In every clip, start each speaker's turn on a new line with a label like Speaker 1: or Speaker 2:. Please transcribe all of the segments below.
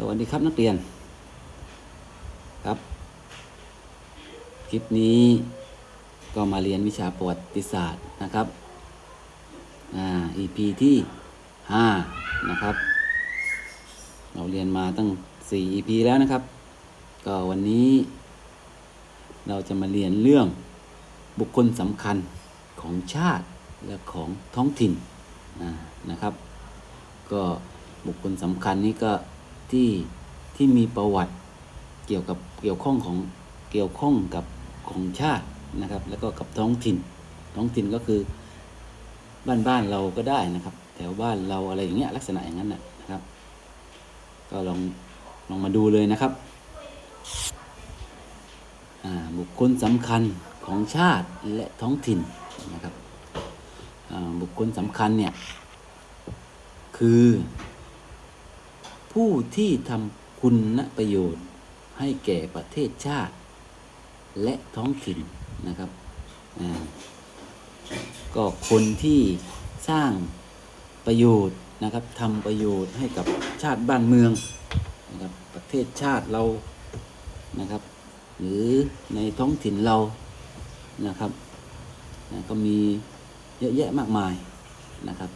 Speaker 1: สวัสดีครับนักเรียน ครับ คลิปนี้ก็มาเรียนวิชาประวัติศาสตร์นะครับอ่า EP ที่ 5 นะครับ เราเรียนมาตั้ง 4 EP แล้วนะครับ ก็วันนี้เราจะมาเรียนเรื่องบุคคลสำคัญของชาติและของท้องถิ่นนะครับ ก็บุคคลสำคัญนี้ก็ ที่ที่มีประวัติเกี่ยวกับเกี่ยวข้องของเกี่ยวข้องกับของชาตินะครับ แล้วก็กับท้องถิ่น ท้องถิ่นก็คือบ้านบ้านเราก็ได้นะครับ แถวบ้านเราอะไรอย่างเงี้ยลักษณะอย่างนั้นนะครับ ก็ลองลองมาดูเลยนะครับบุคคลสำคัญของชาติและท้องถิ่นนะครับบุคคลสำคัญเนี่ยคือ ผู้ที่ทำคุณประโยชน์ให้แก่ประเทศชาติ และท้องถิ่นนะครับ ก็คนที่สร้างประโยชน์นะครับทำประโยชน์ให้กับชาติบ้านเมืองนะครับประเทศชาติเรานะครับ หรือในท้องถิ่นเรานะครับนะก็มีเยอะแยะมากมายนะครับ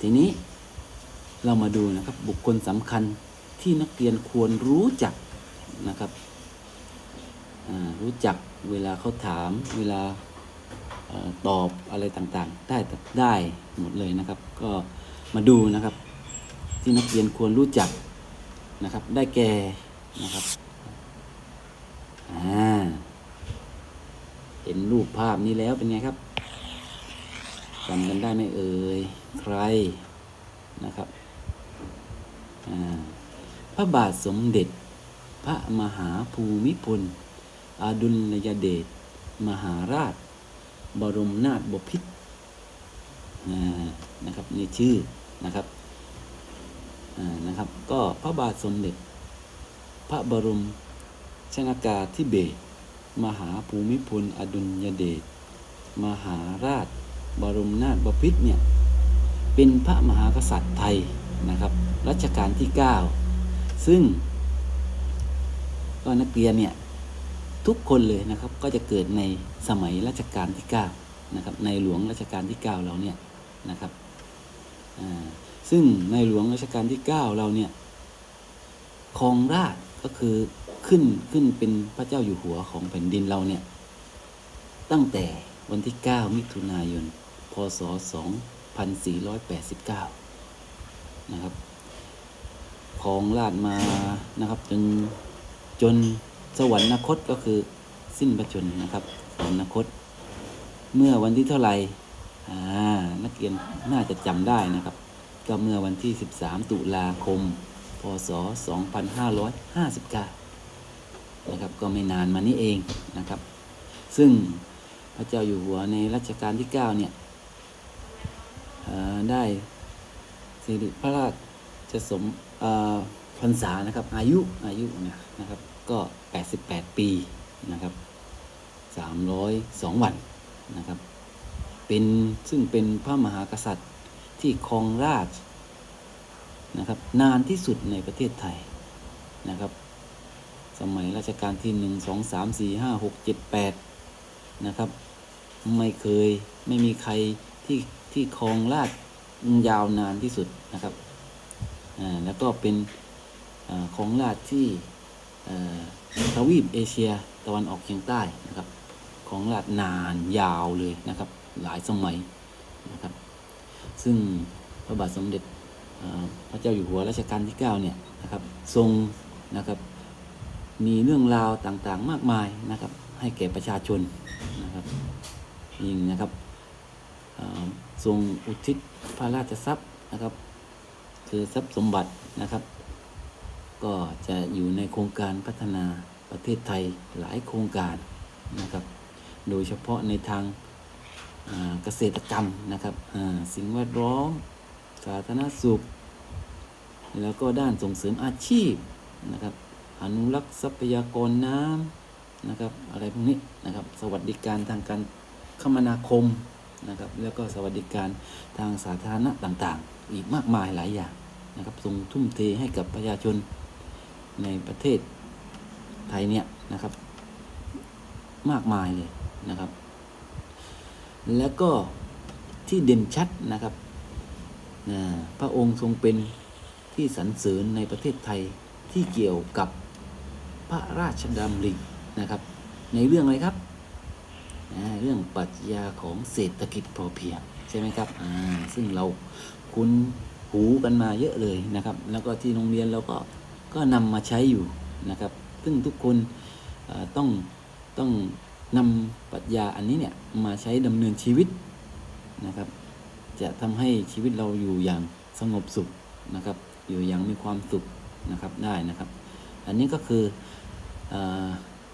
Speaker 1: ทีนี้ เรามาดูนะครับบุคคลสำคัญที่นักเรียนควรรู้จักนะครับรู้จักเวลาเขาถามเวลาอตอบอะไรต่างๆ ได้ได้หมดเลยนะครับ ก็มาดูนะครับ ที่นักเรียนควรรู้จักนะครับ ได้แก่นะครับเห็นรูปภาพนี้แล้วเป็นไงครับจำกันได้ไหมเอ่ยใครนะครับ ระบาทสมเด็จ พระมหาภูมิพล อดุลยเดช มหาราช บรมนาถบพิตรนะครับนี่ชื่อนะครับนะครับ ก็พระบาทสมเด็จ พระบรมชนากาธิเบศมหาภูมิพล อดุลยเดช มหาราช บรมนาถบพิตรเนี่ย เป็นพระมหากษัตริย์ไทยนะครับ รัชกาลที่ 9 ซึ่ง ก็นักเรียนเนี่ย ทุกคนเลยนะครับ ก็จะเกิดในสมัยรัชกาลที่ 9 นะครับ ในหลวงรัชกาลที่ 9 เราเนี่ยนะครับซึ่งในหลวงรัชกาลที่ 9 เราเนี่ยครองราชก็คือขึ้นขึ้นเป็นพระเจ้าอยู่หัวของแผ่นดินเราเนี่ย ตั้งแต่วันที่ 9 มิถุนายน พศ 2489 นะครับ ของราชมานะครับ จนจนสวรรคตก็คือสิ้นพระชนนะครับสวรรคต เมื่อวันที่เท่าไหร่นักเรียนน่าจะจำได้นะครับ ก็เมื่อวันที่ 13 ตุลาคม พศ 2559 นะครับ ก็ไม่นานมานี้เองนะครับ ซึ่งพระเจ้าอยู่หัวในรัชกาลที่ 9 เนี่ยได้สิริพระราชสม พรรษานะครับ อายุอายุนะนะครับ ก็ 88 ปีนะครับ 302 วันนะครับ เป็นซึ่งเป็นพระมหากษัตริย์ที่ครองราชนะครับ นานที่สุดในประเทศไทยนะครับ สมัยรัชกาลที่หนึ่งสองสามสี่ห้าหกเจ็ดแปดนะครับ ไม่เคยไม่มีใครที่ที่ครองราชยาวนานที่สุดนะครับ แล้วก็เป็นอของราชที่ทวีปเอเชียตะวันออกเฉียงใต้นะครับ ของราชนานยาวเลยนะครับ หลายสมัยนะครับ ซึ่งพระบาทสมเด็จพระเจ้าอยู่หัวรัชกาลที่ 9 เนี่ยนะครับทรงนะครับมีเรื่องราวต่างๆมากมายนะครับ ให้แก่ประชาชนนะครับยิ่งนะครับทรงอุทิศพระราชทรัพย์นะครับ คือทรัพย์สมบัตินะครับ ก็จะอยู่ในโครงการพัฒนาประเทศไทยหลายโครงการนะครับ โดยเฉพาะในทางเกษตรกรรมนะครับสิ่งแวดล้อมสาธารณสุข แล้วก็ด้านส่งเสริมอาชีพนะครับ อนุรักษ์ทรัพยากรน้ำนะครับ อะไรพวกนี้นะครับ สวัสดิการทางการคมนาคมนะครับ แล้วก็สวัสดิการทางสาธารณะต่างๆ อีกมากมายหลายอย่าง นะครับทรงทุ่มเทให้กับประชาชนในประเทศไทยเนี่ยนะครับ มากมายเลยนะครับ แล้วก็ที่เด่นชัดนะครับนะพระองค์ทรงเป็นที่สรรเสริญในประเทศไทยที่เกี่ยวกับพระราชดำรินะครับ ในเรื่องอะไรครับ เรื่องปรัชญาของเศรษฐกิจพอเพียงใช่ไหมครับ ซึ่งเราคุ้น หูกันมาเยอะเลยนะครับ แล้วก็ที่โรงเรียนเราก็ก็นำมาใช้อยู่นะครับ ซึ่งทุกคนต้องต้องนำปรัชญาอันนี้เนี่ยมาใช้ดำเนินชีวิตนะครับ จะทำให้ชีวิตเราอยู่อย่างสงบสุขนะครับ อยู่อย่างมีความสุขนะครับได้นะครับ อันนี้ก็คือออ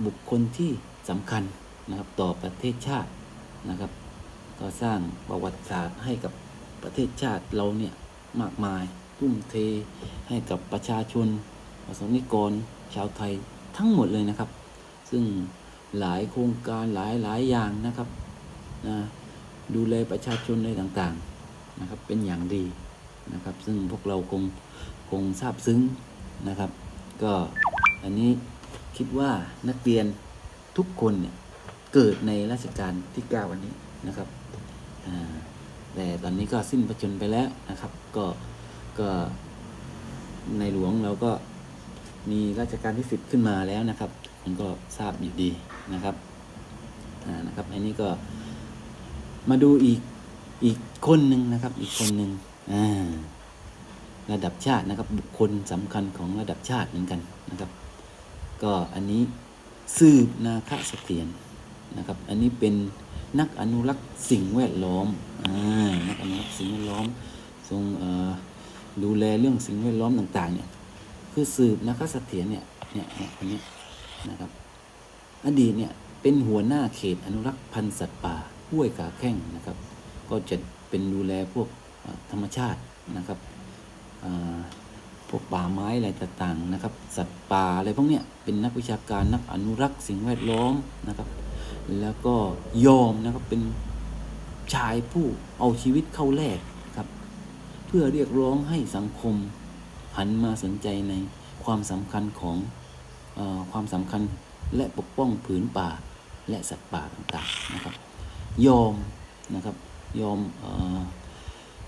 Speaker 1: บุคคลที่สำคัญนะครับต่อประเทศชาตินะครับ ก็สร้างประวัติศาสตร์ให้กับประเทศชาติเราเนี่ย มากมาย ทุ่มเทให้กับประชาชนประสนิกร ชาวไทยทั้งหมดเลยนะครับ ซึ่งหลายโครงการหลายหลายอย่างนะครับนะดูแลประชาชนอะไรต่างๆนะครับ เป็นอย่างดีนะครับ ซึ่งพวกเราคงคงทราบซึ้งนะครับ ก็อันนี้คิดว่านักเรียนทุกคนเนี่ยเกิดในรัชกาลที่9วันนี้นะครับอ่า แต่ตอนนี้ก็สิ้นประชนไปแล้วนะครับ ก็ก็ในหลวงเราก็มีรัชกาลที่10ขึ้นมาแล้วนะครับมันก็ทราบอยู่ดีนะครับอ่านะครับอันนี้ก็มาดูอีกอีกคนหนึ่งนะครับ อีกคนหนึ่งอ่าระดับชาตินะครับบุคคลสำคัญของระดับชาติเหมือนกันนะครับ ก็อันนี้สืบนาคเสถียร นะครับ อันนี้เป็นนักอนุรักษ์สิ่งแวดล้อมอ่านักอนุรักษ์สิ่งแวดล้อมทรงดูแลเรื่องสิ่งแวดล้อมต่างๆ เนี่ย คือสืบนาคเสถียรเนี่ย เนี่ยคนนี้นะครับ อดีตเนี่ยเป็นหัวหน้าเขตอนุรักษ์พันธุ์สัตว์ป่าห้วยขาแข้งนะครับ ก็จะเป็นดูแลพวกธรรมชาตินะครับพวกป่าไม้อะไรต่างๆนะครับ สัตว์ป่าอะไรพวกเนี้ยเป็นนักวิชาการนักอนุรักษ์สิ่งแวดล้อมนะครับ แล้วก็ยอมนะครับเป็นชายผู้เอาชีวิตเข้าแลกครับ เพื่อเรียกร้องให้สังคมหันมาสนใจในความสำคัญของอความสำคัญและปกป้องผืนป่าและสัตว์ป่าต่างๆนะครับ ยอมนะครับยอมเอ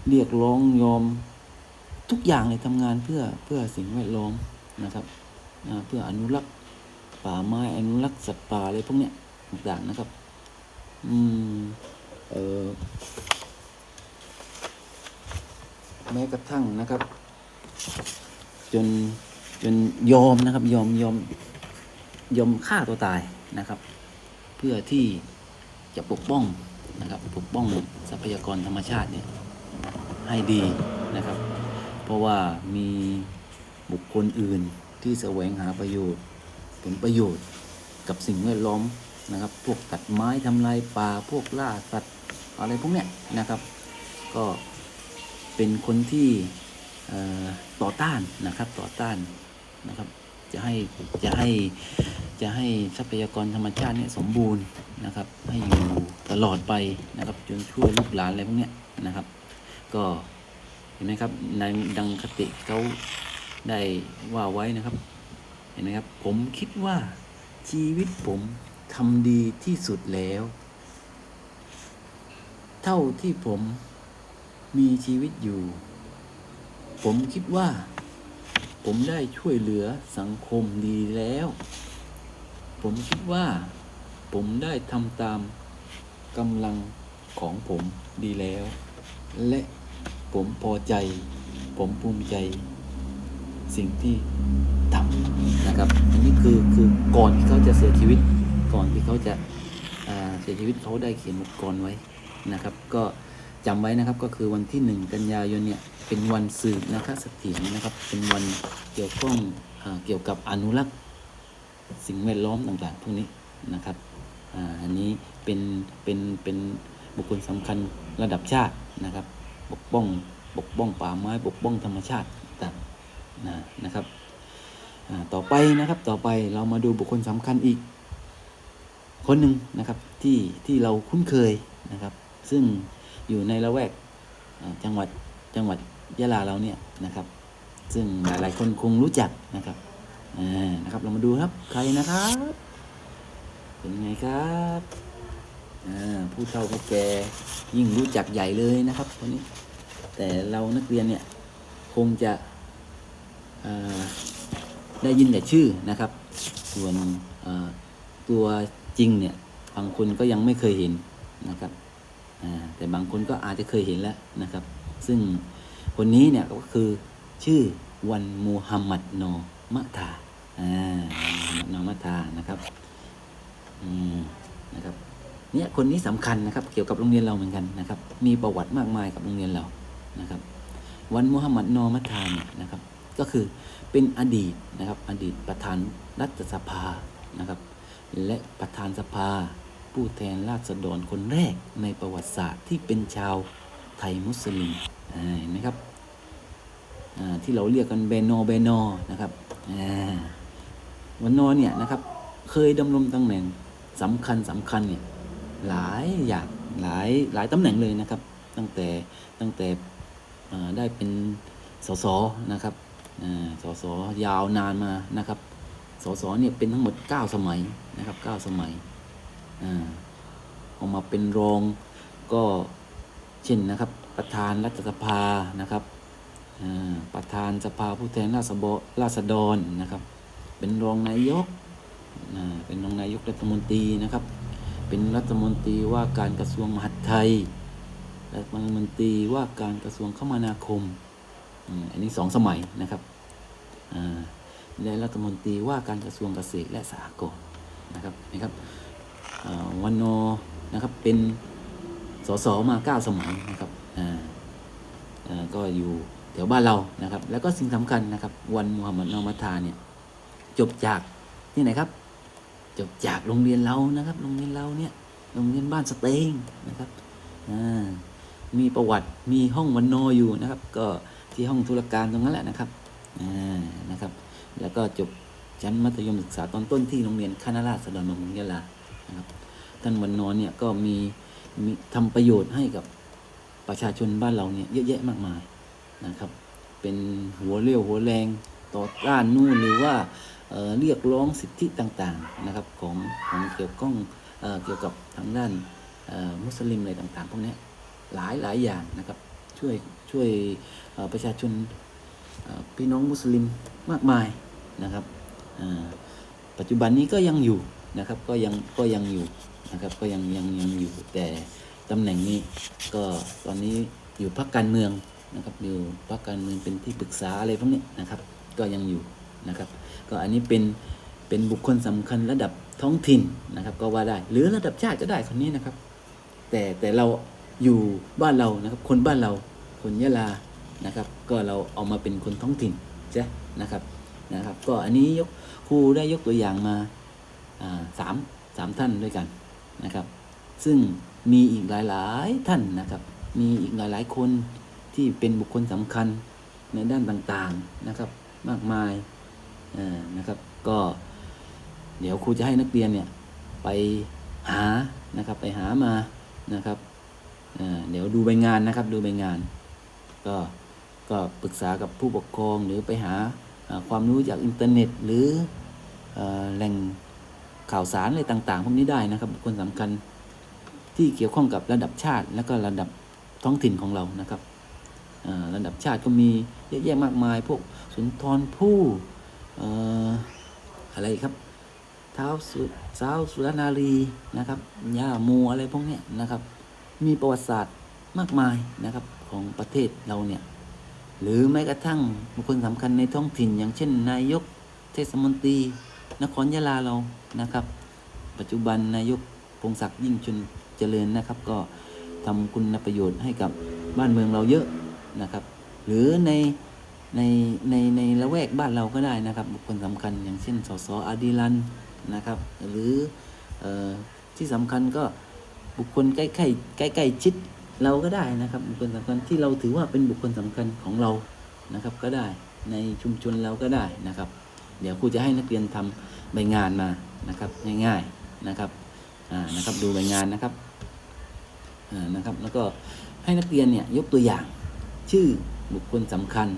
Speaker 1: เรียกร้องยอมทุกอย่างเลยทำงานเพื่อเพื่อสิ่งแวดล้อมนะครับเพื่ออนุรักษ์ป่าไม้อนุรักษ์สัตว์ป่าอะไรพวกเนี้ย ต่างๆนะครับ อืม เออแม้กระทั่งนะครับ จนจนยอมนะครับ ยอมยอมยอมฆ่าตัวตายนะครับ เพื่อที่จะปกป้องนะครับ ปกป้องทรัพยากรธรรมชาติเนี่ยให้ดีนะครับ เพราะว่ามีบุคคลอื่นที่แสวงหาประโยชน์ ผลประโยชน์กับสิ่งแวดล้อม นะครับ พวกตัดไม้ทำลายป่าพวกล่าสัตว์อะไรพวกเนี้ยนะครับ ก็เป็นคนที่ต่อต้านนะครับต่อต้านนะครับ จะให้จะให้จะให้ทรัพยากรธรรมชาติเนี่ยสมบูรณ์นะครับ ให้อยู่ตลอดไปนะครับ จนช่วยลูกหลานอะไรพวกเนี้ยนะครับ ก็เห็นไหมครับในดังคติเขาได้ว่าไว้นะครับ เห็นไหมครับ ผมคิดว่าชีวิตผม ทำดีที่สุดแล้ว เท่าที่ผมมีชีวิตอยู่ ผมคิดว่า ผมได้ช่วยเหลือสังคมดีแล้ว ผมคิดว่า ผมได้ทำตามกำลังของผมดีแล้ว และผมพอใจ ผมภูมิใจ สิ่งที่ทำนะครับ อันนี้คือคือก่อนที่เขาจะเสียชีวิต ก่อนที่เขาจะเสียชีวิตเขาได้เขียนบทกลอนไว้นะครับ ก็จำไว้นะครับก็คือวันที่หนึ่งกันยายนเนี่ยเป็นวันสืบนะคะเสถียรนะครับ เป็นวันเกี่ยวข้องเกี่ยวกับอนุรักษ์สิ่งแวดล้อมต่างๆพวกนี้นะครับอันนี้เป็นเป็นเป็นบุคคลสำคัญระดับชาตินะครับ ปกป้องปกป้องป่าไม้ปกป้องธรรมชาติต่างนะนะครับต่อไปนะครับต่อไปเรามาดูบุคคลสำคัญอีก คนหนึ่งนะครับที่ที่เราคุ้นเคยนะครับ ซึ่งอยู่ในละแวกจังหวัดจังหวัดยะลาเราเนี่ยนะครับ ซึ่งหลายๆคนคงรู้จักนะครับนะครับเรามาดูครับ ใครนะครับเป็นไงครับผู้เฒ่าผู้แก่ยิ่งรู้จักใหญ่เลยนะครับคนนี้ แต่เรานักเรียนเนี่ยคงจะได้ยินแต่ชื่อนะครับ ส่วนตัว จริงเนี่ยบางคนก็ยังไม่เคยเห็นนะครับแต่บางคนก็อาจจะเคยเห็นแล้วนะครับ ซึ่งคนนี้เนี่ยก็คือชื่อวันมูฮัมหมัดนอมะทาอ่าวันมูฮัมหมัดนอมะทานะครับอืมนะครับเนี่ยคนนี้สำคัญนะครับ เกี่ยวกับโรงเรียนเราเหมือนกันนะครับ มีประวัติมากมายกับโรงเรียนเรานะครับ วันมุฮัมหมัดนอมัทาเนี่ยนะครับ ก็คือเป็นอดีตนะครับ อดีตประธานรัฐสภานะครับ และประธานสภา ผู้แทนราษฎรคนแรกในประวัติศาสตร์ที่เป็นชาวไทยมุสลิมเห็นไหมครับที่เราเรียกกันเบโนเบโนนะครับวันนอเนี่ยนะครับเคยดำรงตำแหน่งสำคัญสำคัญเนี่ยหลายอย่างหลายหลายตำแหน่งเลยนะครับ ตั้งแต่ตั้งแต่ได้เป็นสสนะครับสสยาวนานมานะครับ สสเนี่ยเป็นทั้งหมด 9 สมัยนะครับ 9 สมัยอ่าออกมาเป็นรองก็เช่นนะครับ ประธานรัฐสภานะครับประธานสภาผู้แทนราษฎรราษฎรนะครับ เป็นรองนายกเป็นรองนายกรัฐมนตรีนะครับ เป็นรัฐมนตรีว่าการกระทรวงมหาดไทยรัฐมนตรีว่าการกระทรวงคมนาคมอืมอันนี้สองสมัยนะครับอ่า และรัฐมนตรีว่าการกระทรวงเกษตรและสหกรณ์นะครับนะครับวันโนนะครับเป็นสสมาเก้าสมัยนะครับอ่าก็อยู่แถวบ้านเรานะครับ แล้วก็สิ่งสำคัญนะครับ วันมุฮัมมัดนอมัทาเนี่ยจบจากที่ไหนครับจบจากโรงเรียนเรานะครับ โรงเรียนเราเนี่ยโรงเรียนบ้านสเตงนะครับอ่ามีประวัติมีห้องวันโนอยู่นะครับ ก็ที่ห้องธุรการตรงนั้นแหละนะครับอ่านะครับ แล้วก็จบชั้นมัธยมศึกษาตอนต้นที่โรงเรียนคณะราษฎรบำรุงยะลานะครับท่านวันโนเนี่ยก็มีมีทำประโยชน์ให้กับประชาชนบ้านเราเนี่ยเยอะแยะมากมายนะครับ เป็นหัวเรี่ยวหัวแรงต่อต้านนู่นหรือว่าเเรียกร้องสิทธิต่างๆนะครับของของเกี่ยวข้องเเกี่ยวกับทางด้านมุสลิมอะไรต่างๆพวกนี้หลายหลายอย่างนะครับช่วยช่วยประชาชนพี่น้องมุสลิมมากมาย นะครับปัจจุบันนี้ก็ยังอยู่นะครับก็ยังก็ยังอยู่นะครับก็ยังยังยังอยู่แต่ตำแหน่งนี้ก็ตอนนี้อยู่พรรคการเมืองนะครับอยู่พรรคการเมืองเป็นที่ปรึกษาอะไรพวกนี้นะครับก็ยังอยู่นะครับก็อันนี้เป็นเป็นบุคคลสำคัญระดับท้องถิ่นนะครับก็ว่าได้หรือระดับชาติก็ได้คนนี้นะครับ แต่แต่เราอยู่บ้านเรานะครับ คนบ้านเราคนยะลานะครับ ก็เราเอามาเป็นคนท้องถิ่นใช่นะครับ นะครับ ก็อันนี้ยกครูได้ยกตัวอย่างมาสามสามท่านด้วยกันนะครับ ซึ่งมีอีกหลายๆท่านนะครับ มีอีกหลายๆคนที่เป็นบุคคลสำคัญในด้านต่างๆนะครับ มากมายนะครับ ก็เดี๋ยวครูจะให้นักเรียนเนี่ยไปหานะครับไปหามานะครับเดี๋ยวดูใบงานนะครับ ดูใบงาน ก็ก็ปรึกษากับผู้ปกครองหรือไปหา ความรู้จากอินเทอร์เน็ต หรือแหล่งข่าวสารอะไรต่างๆ พวกนี้ได้นะครับบุคคลสำคัญที่เกี่ยวข้องกับระดับชาติ และก็ระดับท้องถิ่นของเรานะครับระดับชาติก็มีเยอะแยะมากมาย พวกสุนทรภู่เอ่อะไรครับเท้าสุสาวสุรนารีนะครับย่าโมอะไรพวกนี้นะครับ มีประวัติศาสตร์มากมายนะครับของประเทศเราเนี่ย หรือแม้กระทั่งบุคคลสำคัญในท้องถิ่น อย่างเช่น นายกเทศมนตรี นครยะลาเรานะครับ ปัจจุบันนายกพงศักดิ์ยิ่งชนเจริญนะครับ ก็ทำคุณประโยชน์ให้กับบ้านเมืองเราเยอะนะครับ หรือในในในในละแวกบ้านเราก็ได้นะครับ บุคคลสำคัญอย่างเช่นสสอดิลันนะครับ หรือออที่สำคัญก็บุคคลใกล้ใกล้ใกล้ใกล้ชิด เราก็ได้นะครับ บุคคลสำคัญที่เราถือว่าเป็นบุคคลสำคัญของเรานะครับ ก็ได้ในชุมชนเราก็ได้นะครับ เดี๋ยวครูจะให้นักเรียนทำใบงานมานะครับง่ายๆนะครับอ่านะครับดูใบงานนะครับอ่านะครับ แล้วก็ให้นักเรียนเนี่ยยกตัวอย่างชื่อบุคคลสำคัญ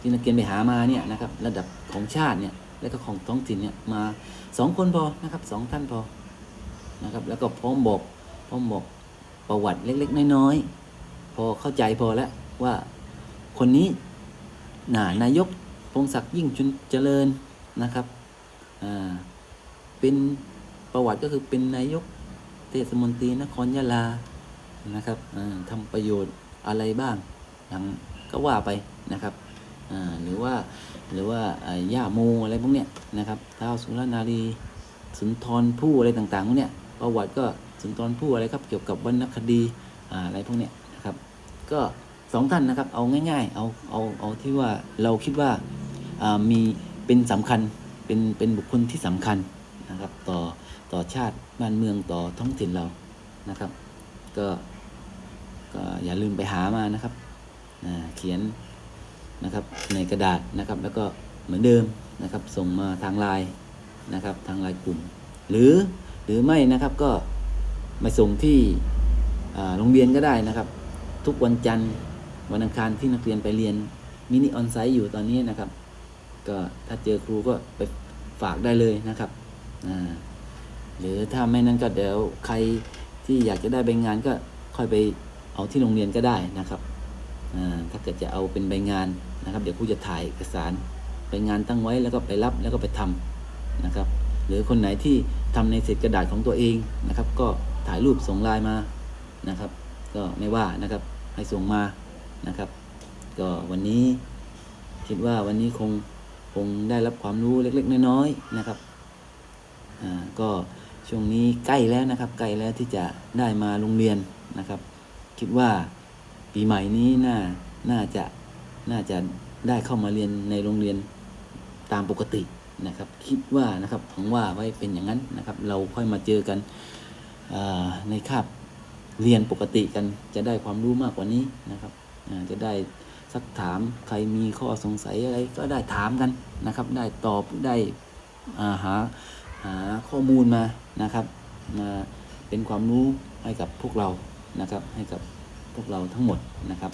Speaker 1: ที่นักเรียนไปหามาเนี่ยนะครับระดับของชาติเนี่ยและก็ของท้องถิ่นเนี่ยมาสองคนพอนะครับสองท่านพอนะครับแล้วก็พร้อมบอกพร้อมบอก ประวัติเล็ก ๆ น้อยๆพอเข้าใจพอแล้วว่าคนนี้นานายกพงศักดิ์ยิ่งจุนเจริญนะครับเป็นประวัติก็คือเป็นนายกเทศมนตรีนครยะลานะครับอ่าทำประโยชน์อะไรบ้างหลังก็ว่าไปนะครับหรือว่าหรือว่าย่าโมอะไรพวกเนี้ยนะครับท้าวสุรนารีสุนทรภู่อะไรต่างๆพวกเนี้ยประวัติก็ สุนทรภู่อะไรครับ เกี่ยวกับวรรณคดีอะไรพวกเนี้ยนะครับ ก็สองท่านนะครับ เอาง่ายๆ เอาเอาเอาที่ว่าเราคิดว่ามีเป็นสำคัญเป็นเป็นบุคคลที่สำคัญนะครับ ต่อต่อชาติบ้านเมืองต่อท้องถิ่นเรานะครับ ก็ก็อย่าลืมไปหามานะครับเขียนนะครับในกระดาษนะครับ แล้วก็เหมือนเดิมนะครับ ส่งมาทางไลน์นะครับ ทางไลน์กลุ่ม หรือหรือไม่นะครับก็ มาส่งที่โรงเรียนก็ได้นะครับ ทุกวันจันทร์วันอังคารที่นักเรียนไปเรียนมินิออนไซต์อยู่ตอนนี้นะครับ ก็ถ้าเจอครูก็ไปฝากได้เลยนะครับหรือถ้าไม่นั้นก็เดี๋ยวใครที่อยากจะได้ใบงานก็ค่อยไปเอาที่โรงเรียนก็ได้นะครับถ้าเกิดจะเอาเป็นใบงานนะครับ เดี๋ยวครูจะถ่ายเอกสารใบงานตั้งไว้แล้วก็ไปรับแล้วก็ไปทำนะครับ หรือคนไหนที่ทำในเศษกระดาษของตัวเองนะครับ ก็ ถ่ายรูปส่งไลน์มานะครับ ก็ไม่ว่านะครับให้ส่งมานะครับ ก็วันนี้คิดว่าวันนี้คงคงได้รับความรู้เล็ก ๆ น้อยๆนะครับอ่าก็ช่วงนี้ใกล้แล้วนะครับ ใกล้แล้วที่จะได้มาโรงเรียนนะครับ คิดว่าปีใหม่นี้น่าน่าจะน่าจะได้เข้ามาเรียนในโรงเรียนตามปกตินะครับ คิดว่านะครับผมว่าไว้เป็นอย่างนั้นนะครับ เราค่อยมาเจอกัน ในคาบเรียนปกติกันจะได้ความรู้มากกว่านี้นะครับจะได้สักถามใครมีข้อสงสัยอะไรก็ได้ถามกันนะครับ ได้ตอบได้าหาหาข้อมูลมานะครับมาเป็นความรู้ให้กับพวกเรานะครับ ให้กับพวกเราทั้งหมดนะครับ